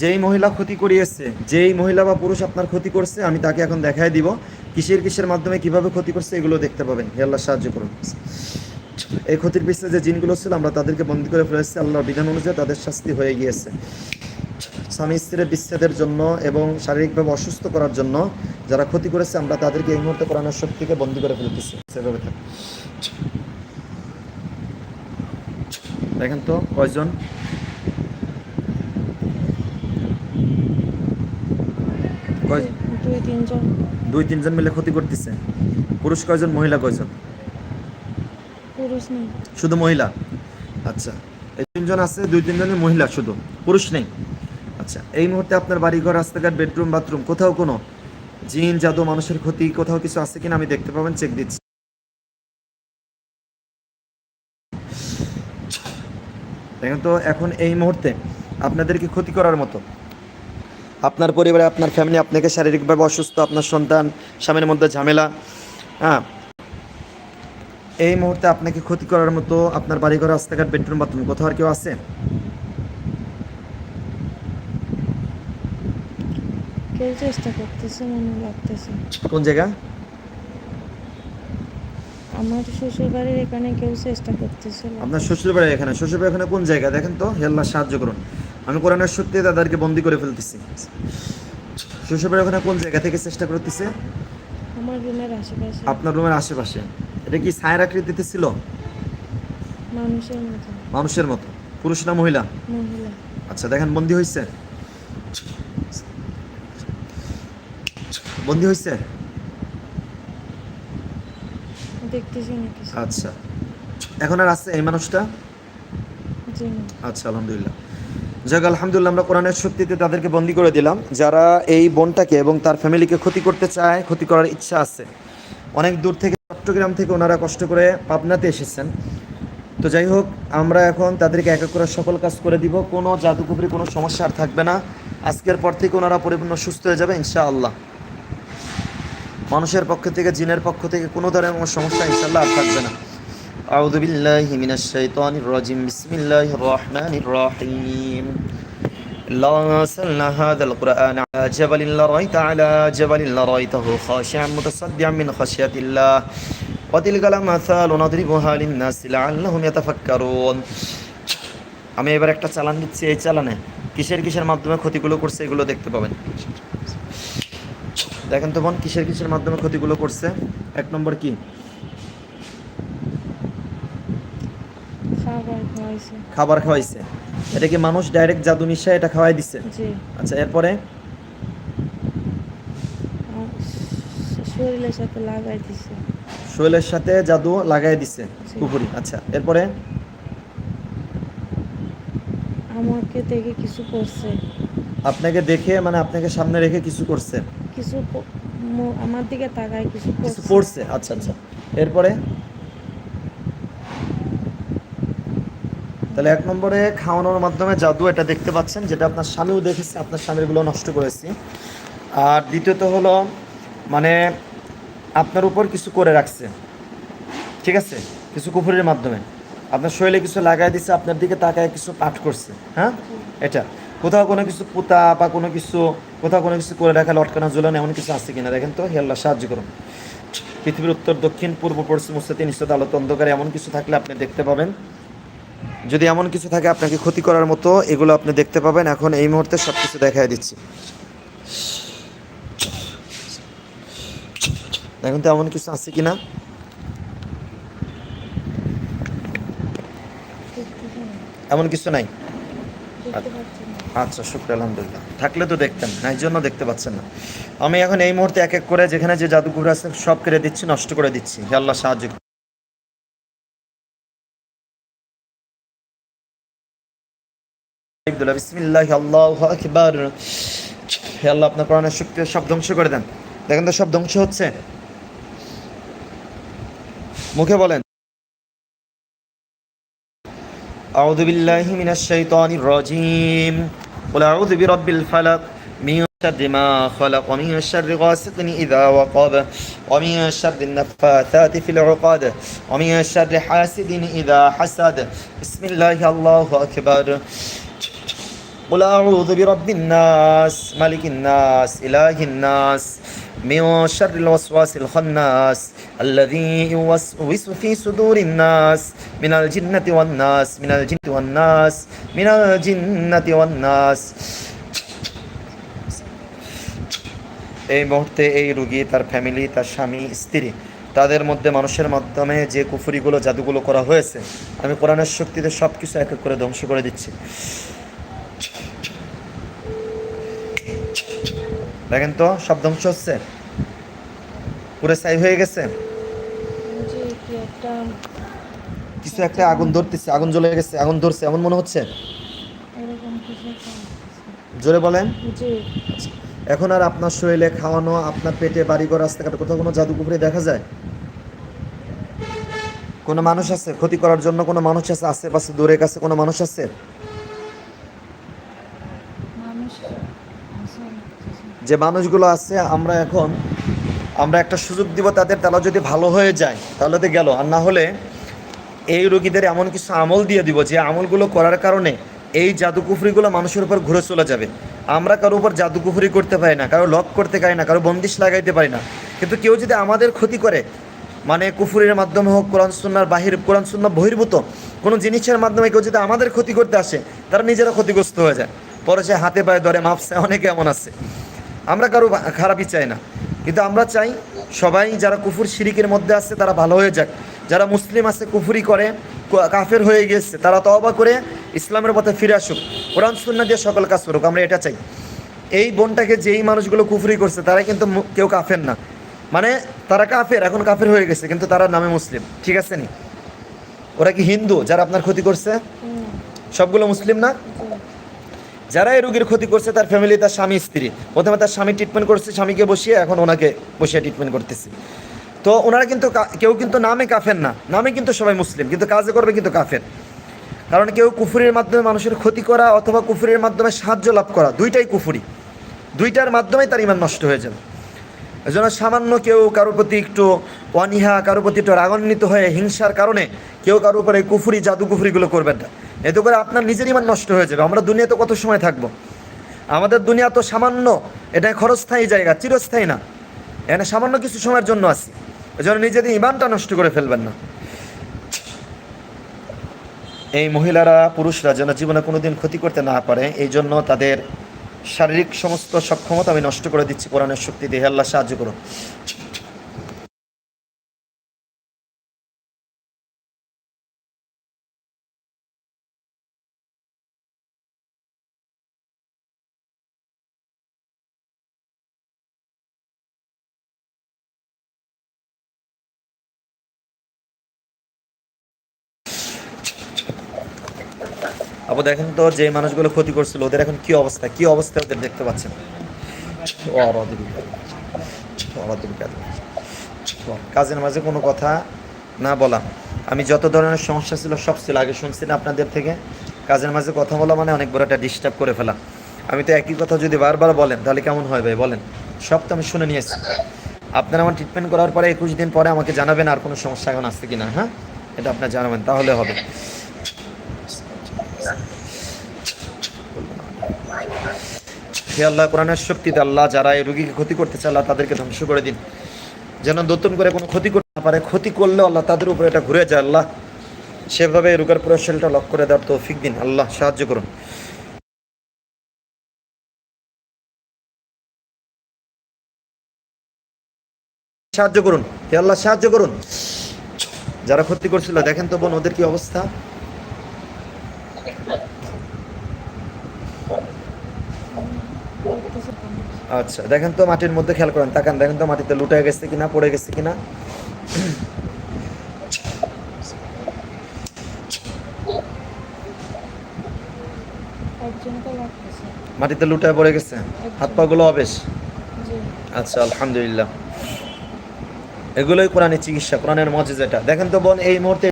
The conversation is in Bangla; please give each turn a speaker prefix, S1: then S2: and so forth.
S1: যেই মহিলা ক্ষতি করিয়েছে, যেই মহিলা বা পুরুষ আপনার ক্ষতি করছে, আমি তাকে এখন দেখাই দিব। কিসের কিসের মাধ্যমে কীভাবে ক্ষতি করছে, এগুলো দেখতে পাবেন। হে আল্লাহ, সাহায্য করুন। এই ক্ষতির পিছনে যে জিনগুলো ছিল, আমরা তাদেরকে বন্দি করে ফেলেছি। আল্লাহর বিধান অনুযায়ী তাদের শাস্তি হয়ে গিয়েছে। স্বামী স্ত্রীর বিচ্ছেদের জন্য এবং শারীরিকভাবে অসুস্থ করার জন্য যারা ক্ষতি করেছে, আমরা তাদেরকে এই মুহূর্তে কোরআনের শক্তিকে বন্দি করে ফেলতেছি। সেভাবে দেখেন তো, কয়জন?
S2: দুই তিনজন।
S1: দুই তিনজন মিলে ক্ষতি করতেছে। পুরুষ কয়জন মহিলা কয়জন?
S2: পুরুষ নেই।
S1: শুধু মহিলা? আচ্ছা। এই তিনজন আছে দুই তিনজনই মহিলা শুধু। পুরুষ নেই? আচ্ছা। এই মুহূর্তে আপনার বাড়িঘর রাস্তাঘাট বেডরুম বাথরুম কোথাও কোনো জিন জাদু মানুষের ক্ষতি কোথাও কিছু আছে কিনা আমি দেখতে পাবেন চেক দিচ্ছি। দেখেন তো এখন এই মুহূর্তে আপনাদেরকে ক্ষতি করার মতো আপনার পরিবারে আপনার ফ্যামিলি আপনাকে শারীরিকভাবে অসুস্থ আপনার সন্তান স্বামীর মধ্যে ঝামেলা হ্যাঁ? এই মুহূর্তে আপনাকে ক্ষতি করার মতো আপনার বাড়ি বাড়িঘর রাস্তাঘাট বেডরুম বাথরুম কোথাও আর কেউ আছে?
S2: কেউ চেষ্টা করতেছে মনে লাগতেছে।
S1: কোন জায়গা?
S2: আমার শ্বশুর বাড়ির এখানে কেউ চেষ্টা করতেছে।
S1: আপনার শ্বশুর বাড়ি এখানে শ্বশুর বাড়ি এখানে কোন জায়গা? দেখেন তো হেল্লা সাহায্য করুন। আমি কোরআনের সত্যি তাদেরকে বন্দি করে ফেলতেছি। শৈশবের ওখানে কোন জায়গা থেকে চেষ্টা করতেছে?
S2: আমার রুমের আশেপাশে।
S1: আপনার রুমের আশেপাশে। এটা কি ছায়ের আকৃতিতে ছিল?
S2: মানুষের মতো।
S1: মানুষের মতো। পুরুষ না মহিলা?
S2: মহিলা।
S1: আচ্ছা দেখেন বন্দি হয়েছে বন্দি হয়েছে
S2: দেখতেছি না
S1: আচ্ছা। এখন আর আছে এই মানুষটা? আচ্ছা আলহামদুলিল্লাহ। যাক, আলহামদুলিল্লাহ, আমরা কোরআনের শক্তিতে তাদেরকে বন্দি করে দিলাম। যারা এই বোনটাকে এবং তার ফ্যামিলিকে ক্ষতি করতে চায়, ক্ষতি করার ইচ্ছা আছে। অনেক দূর থেকে চট্টগ্রাম থেকে ওনারা কষ্ট করে পাবনাতে এসেছেন। তো যাই হোক, আমরা এখন তাদেরকে এক এক করে সকল কাজ করে দিব। কোনো জাদুকুপুরি, কোনো সমস্যা আর থাকবে না। আজকের পর থেকে ওনারা পরিপূর্ণ সুস্থ হয়ে যাবে, ইনশাআল্লাহ। মানুষের পক্ষ থেকে, জিনের পক্ষ থেকে কোনো ধরনের কোনো সমস্যা, ইনশাআল্লাহ, আর থাকবে না। أعوذ بالله من الشيطان الرجيم بسم الله الرحمن الرحيم لو أرسلنا هذا القرآن على جبل لرأيت على جبل لرأيته خاشعا متصدعا من خشية الله وتلك الأمثال نضربها للناس لعلهم يتفكرون আমি এবার একটা চালান দিচ্ছি এই চালানে কিসের কিসের মাধ্যমে ক্ষতিগুলো করছে এগুলো দেখতে পাবেন দেখেন তো বোন কিসের কিসের মাধ্যমে ক্ষতিগুলো করছে এক নম্বর কি
S2: খাবার খাওয়াইছে।
S1: খাবার এটা কি মানুষ ডাইরেক্ট জাদু মিশা এটা খাওয়াই দিছে? আচ্ছা এরপরে?
S2: শরীরের সাথে লাগাই দিছে।
S1: সাথে জাদু লাগাই দিছে আচ্ছা এরপরে?
S2: আমাকে দেখে কিছু করছে।
S1: আপনাকে দেখে মানে আপনাকে সামনে রেখে কিছু করছে?
S2: কিছু আমার দিকে তাকায় কিছু করছে।
S1: আচ্ছা আচ্ছা। এরপরে? তাহলে এক নম্বরে খাওয়ানোর মাধ্যমে জাদু এটা দেখতে পাচ্ছেন, যেটা আপনার স্বামীও দেখেছে, আপনার স্বামীরগুলো নষ্ট করেছি। আর দ্বিতীয়ত হলো মানে আপনার উপর কিছু করে রাখছে, ঠিক আছে? কিছু কুফুরের মাধ্যমে। আপনার শরীরে কিছু লাগাই দিছে, আপনার দিকে তাকায় কিছু পাঠ করছে হ্যাঁ? এটা। কোথাও কোনো কিছু পোতা বা কোনো কিছু, কোথাও কোনো কিছু করে রাখা, লটকানো ঝুলানো এমন কিছু আছে কিনা? দেখেন তো, হে আল্লাহ, সাহায্য করুন। পৃথিবীর উত্তর, দক্ষিণ, পূর্ব, পশ্চিম উচ্চতে নিশ্চিত আলোতে অন্ধকারে এমন কিছু থাকলে আপনি দেখতে পাবেন। যদি এমন কিছু থাকে আপনাকে ক্ষতি করার মতো, এগুলো আপনি দেখতে পাবেন। এখন এই মুহূর্তে সব কিছু দেখাই দিচ্ছি। দেখুন তো এমন কিছু আছে কিনা।
S2: না
S1: এমন কিছু নাই? আচ্ছা শুক্র, আলহামদুলিল্লাহ। থাকলে তো দেখতেন না এই জন্য দেখতে পাচ্ছেন না। আমি এখন এই মুহূর্তে এক এক করে যেখানে যে জাদুঘর আছে, সব কেড়ে দিচ্ছি, নষ্ট করে দিচ্ছি। আল্লাহ সাহায্য বিসমিল্লাহ আল্লাহু আকবার হে আল্লাহ আপনার কোরআনের শক্তি সব ধ্বংস করে দেন দেখেন তো সব ধ্বংস হচ্ছে মুখে বলেন أعوذ بالله من الشيطان الرجيم قل أعوذ برب الفلق من شر ما خلق ومن شر غاسق إذا وقب ومن شر النفاثات في العقد ومن شر حاسد إذا حسد بسم الله الله أكبر قل أعوذ برب الناس ملك الناس إله الناس من شر الوسواس الخناس الذي يوسوس في صدور الناس من الجنة والناس من الجنة والناس من الجنة والناس এই মুহূর্তে এই রুগী তার ফ্যামিলি তার স্বামী স্ত্রী তাদের মধ্যে মানুষের মাধ্যমে যে কুফুরিগুলো জাদুগুলো করা হয়েছে আমি কোরআনের শক্তিতে সব কিছু এক এক করে ধ্বংস করে দিচ্ছি দেখেন তো সব ধ্বংস হচ্ছে। পুরো ছাই হয়ে গেছে। কিছু একটা আগুন ধরতেছে আগুন জ্বলে গেছে আগুন ধরছে এমন মনে হচ্ছে। জোরে বলেন। এখন আর আপনার শরীরে খাওয়ানো আপনার পেটে বাড়িঘর রাস্তাঘাটে কোথাও কোনো জাদু কুকুরে দেখা যায়? কোনো মানুষ আছে? ক্ষতি করার জন্য কোনো মানুষ আছে? আশেপাশে দূরে কাছে কোনো মানুষ আছে
S2: মানুষ আছে অনেক কিছু।
S1: যে মানুষগুলো আছে, আমরা এখন, আমরা একটা সুযোগ দিব তাদের তারা যদি ভালো হয়ে যায়, তাহলে তো গেল। আর না হলে এই রোগীদের এমন কিছু আমল দিয়ে দিব যে আমলগুলো করার কারণে এই জাদুকুফরিগুলো মানুষের উপর ঘুরে চলে যাবে। আমরা কারও উপর জাদুকুফরি করতে পারি না, কারও লক করতে পারি না, কারও বন্দিশ লাগাইতে পারি না। কিন্তু কেউ যদি আমাদের ক্ষতি করে মানে কুফুরের মাধ্যমে হোক, কোরআন সুন্নার বাহির, কোরআন সুন্না বহির্ভূত কোনো জিনিসের মাধ্যমে কেউ যদি আমাদের ক্ষতি করতে আসে, তারা নিজেরা ক্ষতিগ্রস্ত হয়ে যায়। পরে সে হাতে পায়ে ধরে, মাপসে, অনেকে এমন আছে। আমরা কারও খারাপই চাই না। কিন্তু আমরা চাই সবাই যারা কুফুর শিরিকের মধ্যে আছে তারা ভালো হয়ে যাক। যারা মুসলিম আছে কুফুরি করে কাফের হয়ে গেছে তারা তওবা করে ইসলামের পথে ফিরে আসুক। কোরআন সুন্না দিয়ে সকল কাজ করুক আমরা এটা চাই। এই বোনটাকে যেই মানুষগুলো কুফুরি করছে তারা কিন্তু কেউ কাফের না। মানে তারা কাফের এখন কাফের হয়ে গেছে কিন্তু তারা নামে মুসলিম। ঠিক আছে নি? ওরা কি হিন্দু যারা আপনার ক্ষতি করছে? সবগুলো মুসলিম না। যারা এই রোগীর ক্ষতি করছে, তার ফ্যামিলি তার স্বামী, স্ত্রী। প্রথমে তার স্বামী ট্রিটমেন্ট করছে, স্বামীকে বসিয়ে এখন ওনাকে বসিয়ে ট্রিটমেন্ট করতেছে। তো ওনারা কিন্তু কেউ কিন্তু নামে কাফের না। নামে কিন্তু সবাই মুসলিম, কিন্তু কাজে করবে কিন্তু কাফের। কারণ কেউ কুফুরির মাধ্যমে মানুষের ক্ষতি করা অথবা কুফুরির মাধ্যমে সাহায্য লাভ করা, দুইটাই কুফুরি। দুইটার মাধ্যমেই তার ইমান নষ্ট হয়ে যাবে। এই জন্য সামান্য কেউ কারোর প্রতি একটু অনীহা, কারোর প্রতি একটু রাগান্বিত হয়ে হিংসার কারণে কেউ কারোর উপরে কুফুরি জাদু কুফুরিগুলো করবেন না। এতে করে আপনার নিজের ইমান নষ্ট হয়ে যাবে। আমরা দুনিয়াতে কত সময় থাকব? আমাদের দুনিয়া তো সামান্য, এটা ক্ষরস্থায়ী জায়গা, চিরস্থায়ী না। এখানে সামান্য কিছু সময়ের জন্য আসি এই জন্য নিজেদের ইমানটা নষ্ট করে ফেলবেন না। এই মহিলারা, পুরুষরা যেন জীবনে কোনোদিন ক্ষতি করতে না পারে এই জন্য তাদের শারীরিক সমস্ত সক্ষমতা আমি নষ্ট করে দিচ্ছি। কোরআনের শক্তি দিয়ে আল্লাহ সাহায্য করুন। আবু দেখেন তো যে মানুষগুলো ক্ষতি করছিল, ওদের এখন কি অবস্থা? কি অবস্থা ওদের দেখতে পাচ্ছেন? কাজের মাঝে কোনো কথা না বলা। আমি যত ধরনের সমস্যা ছিল সব ছিল, আগে শুনছি না আপনাদের থেকে। কাজের মাঝে কথা বলা মানে অনেক বড় একটা ডিস্টার্ব করে ফেলা। আমি তো একই কথা যদি বারবার বলেন, তাহলে কেমন হয় ভাই, বলেন। সব তো আমি শুনে নিয়েছি। আপনারা আমার ট্রিটমেন্ট করার পরে একুশ দিন পরে আমাকে জানাবেন আর কোনো সমস্যা এখন আসছে কিনা হ্যাঁ? এটা আপনার জানাবেন, তাহলে হবে। হে আল্লাহ, কোরআনের শক্তিতে আল্লাহ যারা এই রুগীকে ক্ষতি করতে চায়, আল্লাহ তাদেরকে ধ্বংস করে দিন। যেন নতুন করে কোনো ক্ষতি করতে না পারে, ক্ষতি করলেও আল্লাহ তাদের উপরে এটা ঘুরে যায়। আল্লাহ সেভাবে রোগের পুরো লক করে দেওয়ার তৌফিক দিন। আল্লাহ সাহায্য করুন। সাহায্য করুন। হে আল্লাহ, সাহায্য করুন। যারা ক্ষতি করছিল, দেখেন তো বোন, ওদের কি অবস্থা
S2: কিছু কম।
S1: আচ্ছা দেখেন তো মাটির মধ্যে খেয়াল করেন তাকান দেখেন তো মাটিতে লুটে গেছে কিনা পড়ে গেছে কিনা। মাটিতে লুটায় পড়ে গেছে? হাত পা গুলো অবেশ? আচ্ছা আলহামদুলিল্লাহ। এগুলোই কোরআনের চিকিৎসা কোরআনের মজে যেটা দেখেন তো বোন এই মুহূর্তে